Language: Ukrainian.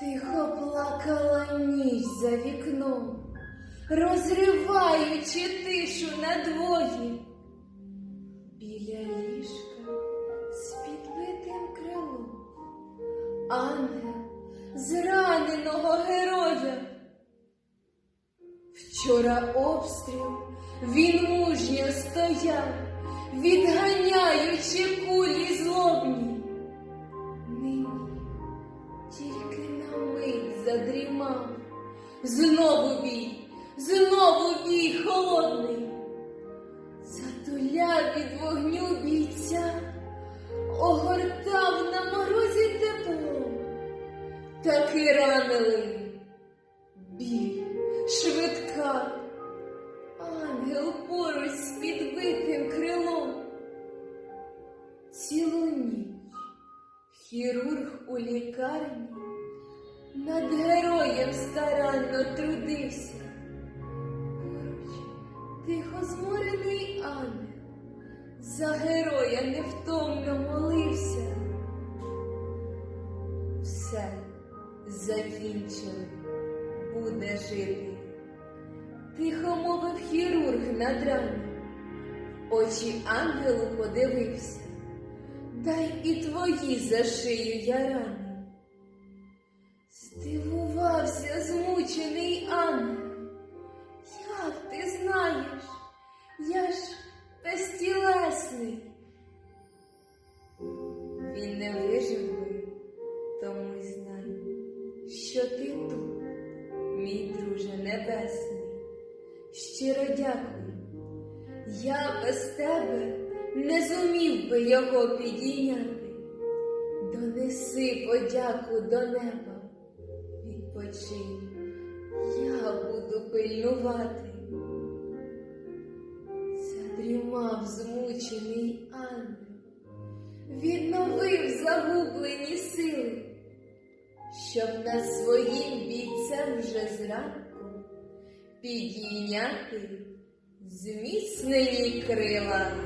Тихо плакала ніч за вікном, розриваючи тишу надвоє. Біля ліжка з підбитим крилом, ангел зраненого героя. Вчора обстріл він мужньо стояв, відганяючи кулі злобні. Мить знову бій, знову бій холодний. Затуляв від вогню бійця, огортав на морозі тепло, таки ранили. Біль, швидка, ангел поруч з підбитим крилом. Цілу ніч хірург у лікарні над героєм старанно трудився. Поруч тихо зморений ангел за героя невтомно молився. Все закінчили, буде жити. Тихо мовив хірург над раною. Очі ангелу подивився. Дай і твої за шию я рани. Здивувався змучений ангел. Як ти знаєш, я ж безтілесний. Він не вижив би, тому й знай, що ти тут, мій друже небесний. Щиро дякую. Я без тебе не зумів би його підійняти. Донеси подяку до неба, відпочинь, я буду пильнувати. Задрімав змучений ангел, відновив загублені сили, щоб над своїм бійцем вже зранку підійняти зміцнені крила.